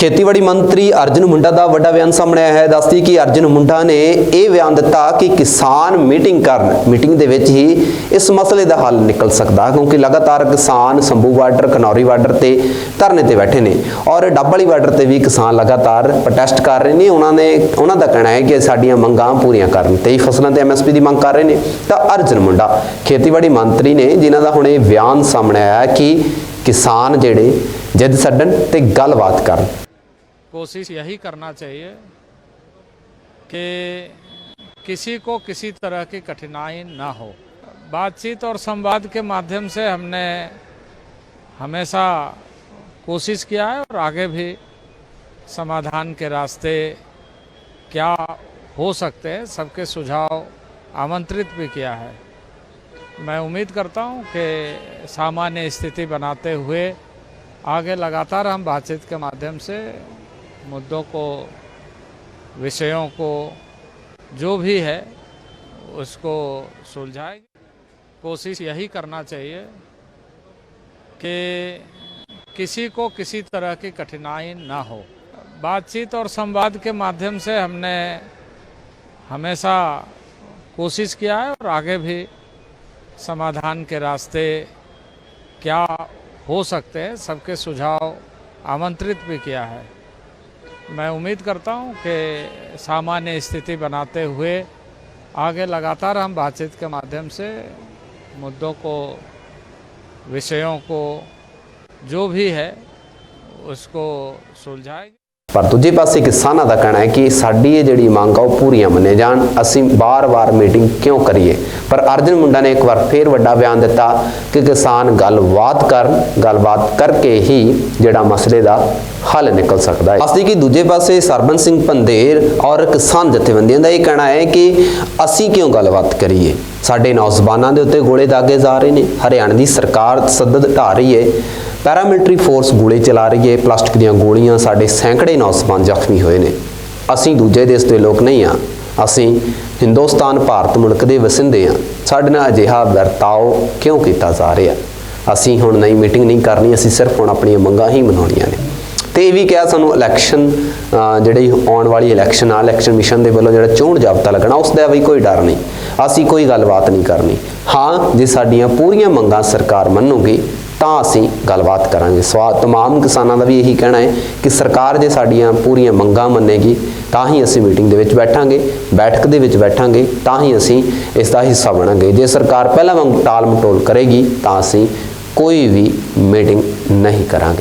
ਖੇਤੀਬਾੜੀ ਮੰਤਰੀ ਅਰਜਨ ਮੁੰਡਾ ਦਾ ਵੱਡਾ ਬਿਆਨ ਸਾਹਮਣੇ ਆਇਆ ਹੈ। ਦੱਸਦੀ ਕਿ ਅਰਜਨ ਮੁੰਡਾ ਨੇ ਇਹ ਬਿਆਨ ਦਿੱਤਾ ਕਿ ਕਿਸਾਨ ਮੀਟਿੰਗ ਕਰਨ, ਮੀਟਿੰਗ ਦੇ ਵਿੱਚ ਹੀ ਇਸ ਮਸਲੇ ਦਾ ਹੱਲ ਨਿਕਲ ਸਕਦਾ ਕਿਉਂਕਿ ਲਗਾਤਾਰ ਕਿਸਾਨ ਸੰਭੂ ਬਾਰਡਰ, ਕਨੌਰੀ ਬਾਰਡਰ ਤੇ ਧਰਨੇ ਤੇ ਬੈਠੇ ਨੇ ਔਰ ਡੱਬਵਾਲੀ ਬਾਰਡਰ ਤੇ ਵੀ ਕਿਸਾਨ ਲਗਾਤਾਰ ਪ੍ਰੋਟੈਸਟ ਕਰ ਰਹੇ ਨੇ। ਉਹਨਾਂ ਨੇ, ਉਹਨਾਂ ਦਾ ਕਹਿਣਾ ਹੈ ਕਿ ਸਾਡੀਆਂ ਮੰਗਾਂ ਪੂਰੀਆਂ ਕਰਨ ਤੇ ਫਸਲਾਂ ਤੇ ਐਮਐਸਪੀ ਦੀ ਮੰਗ ਕਰ ਰਹੇ ਨੇ। ਤਾਂ ਅਰਜਨ ਮੁੰਡਾ, ਖੇਤੀਬਾੜੀ ਮੰਤਰੀ ਨੇ ਜਿਨ੍ਹਾਂ ਦਾ ਹੁਣ ਇਹ ਬਿਆਨ ਸਾਹਮਣੇ ਆਇਆ ਕਿ ਕਿਸਾਨ ਜਿਹੜੇ ਜਿੱਦ ਛੱਡਣ ਤੇ ਗੱਲਬਾਤ ਕਰਨ। कोशिश यही करना चाहिए कि किसी को किसी तरह की कठिनाई ना हो। बातचीत और संवाद के माध्यम से हमने हमेशा कोशिश किया है और आगे भी समाधान के रास्ते क्या हो सकते हैं, सबके सुझाव आमंत्रित भी किया है। मैं उम्मीद करता हूँ कि सामान्य स्थिति बनाते हुए आगे लगातार हम बातचीत के माध्यम से मुद्दों को, विषयों को, जो भी है, उसको सुलझाएँगे कोशिश यही करना चाहिए कि किसी को किसी तरह की कठिनाई ना हो। बातचीत और संवाद के माध्यम से हमने हमेशा कोशिश किया है और आगे भी समाधान के रास्ते क्या हो सकते हैं, सबके सुझाव आमंत्रित भी किया है। मैं उम्मीद करता हूँ कि सामान्य स्थिति बनाते हुए आगे लगातार हम बातचीत के माध्यम से मुद्दों को, विषयों को, जो भी है, उसको सुलझाएँगे। ਪਰ ਦੂਜੇ ਪਾਸੇ ਕਿਸਾਨਾਂ ਦਾ ਕਹਿਣਾ ਹੈ ਕਿ ਸਾਡੀ ਇਹ ਜਿਹੜੀ ਮੰਗ ਆ, ਉਹ ਪੂਰੀਆਂ ਮੰਨੇ ਜਾਣ। ਅਸੀਂ ਬਾਰ-ਬਾਰ ਮੀਟਿੰਗ ਕਿਉਂ ਕਰੀਏ? ਪਰ ਅਰਜਨ ਮੁੰਡਾ ਨੇ ਇੱਕ ਵਾਰ ਫੇਰ ਵੱਡਾ ਬਿਆਨ ਦਿੱਤਾ ਕਿ ਕਿਸਾਨ ਗੱਲਬਾਤ ਕਰਨ, ਗੱਲਬਾਤ ਕਰਕੇ ਹੀ ਜਿਹੜਾ ਮਸਲੇ ਦਾ ਹੱਲ ਨਿਕਲ ਸਕਦਾ ਹੈ। ਅਸਲੀ ਕਿ ਦੂਜੇ ਪਾਸੇ ਸਰਬਨ ਸਿੰਘ ਪੰਦੇਰ ਔਰ ਕਿਸਾਨ ਜਥੇਬੰਦੀਆਂ ਦਾ ਇਹ ਕਹਿਣਾ ਹੈ ਕਿ ਅਸੀਂ ਕਿਉਂ ਗੱਲਬਾਤ ਕਰੀਏ? ਸਾਡੇ ਨੌਜਵਾਨਾਂ ਦੇ ਉੱਤੇ ਗੋਲੇ ਦਾਗੇ ਜਾ ਰਹੇ ਨੇ। ਹਰਿਆਣਾ ਦੀ ਸਰਕਾਰ ਤਸੱਦਦ ਢਾ ਰਹੀ ਹੈ। ਪੈਰਾਮਿਲਟਰੀ ਫੋਰਸ ਗੋਲੇ ਚਲਾ ਰਹੀ ਹੈ। ਪਲਾਸਟਿਕ ਦੀਆਂ ਗੋਲੀਆਂ ਸਾਡੇ ਸੈਂਕੜੇ ਨੌਜਵਾਨ ਜ਼ਖਮੀ ਹੋਏ ਨੇ। ਅਸੀਂ ਦੂਜੇ ਦੇਸ਼ ਦੇ ਲੋਕ ਨਹੀਂ ਆ ਅਸੀਂ ਹਿੰਦੁਸਤਾਨ, ਭਾਰਤ ਮੁਲਕ ਦੇ ਵਸਿੰਦੇ ਆ ਸਾਡੇ ਨਾਲ ਅਜਿਹਾ ਵਰਤਾਓ ਕਿਉਂ ਕੀਤਾ ਜਾ ਰਿਹਾ? ਅਸੀਂ ਹੁਣ ਨਈ ਮੀਟਿੰਗ ਨਹੀਂ ਕਰਨੀ। ਅਸੀਂ ਸਿਰਫ ਹੁਣ ਆਪਣੀਆਂ ਮੰਗਾਂ ਹੀ ਮਨਾਉਣੀਆਂ ਨੇ। ਤੇ ਇਹ ਵੀ ਕਿਹਾ ਸਾਨੂੰ ਇਲੈਕਸ਼ਨ ਜਿਹੜੀ ਆਉਣ ਵਾਲੀ ਇਲੈਕਸ਼ਨ ਆ ਇਲੈਕਸ਼ਨ ਮਿਸ਼ਨ ਦੇ ਵੱਲੋਂ ਜਿਹੜਾ ਚੋਣ ਜਾਬਤਾ ਲੱਗਣਾ ਉਸ ਦਾ ਵੀ ਕੋਈ ਡਰ ਨਹੀਂ। ਅਸੀਂ ਕੋਈ ਗੱਲਬਾਤ ਨਹੀਂ ਕਰਨੀ। ਹਾਂ, ਜੇ ਸਾਡੀਆਂ ਪੂਰੀਆਂ ਮੰਗਾਂ ਸਰਕਾਰ ਮੰਨੂਗੀ ਤਾਂ ਅਸੀਂ ਗੱਲਬਾਤ ਕਰਾਂਗੇ। ਸਵਾ, ਤਮਾਮ ਕਿਸਾਨਾਂ ਦਾ ਵੀ ਇਹੀ ਕਹਿਣਾ ਹੈ ਕਿ ਸਰਕਾਰ ਜੇ ਸਾਡੀਆਂ ਪੂਰੀਆਂ ਮੰਗਾਂ ਮੰਨੇਗੀ, ਤਾਂ ਹੀ ਅਸੀਂ ਮੀਟਿੰਗ ਦੇ ਵਿੱਚ ਬੈਠਾਂਗੇ, ਬੈਠਕ ਦੇ ਵਿੱਚ ਬੈਠਾਂਗੇ, ਤਾਂ ਹੀ ਅਸੀਂ ਇਸ ਦਾ ਹਿੱਸਾ ਬਣਾਂਗੇ। ਜੇ ਸਰਕਾਰ ਪਹਿਲਾਂ ਵਾਂਗ ਟਾਲ ਮਟੋਲ ਕਰੇਗੀ, ਤਾਂ ਅਸੀਂ ਕੋਈ ਵੀ ਮੀਟਿੰਗ ਨਹੀਂ ਕਰਾਂਗੇ।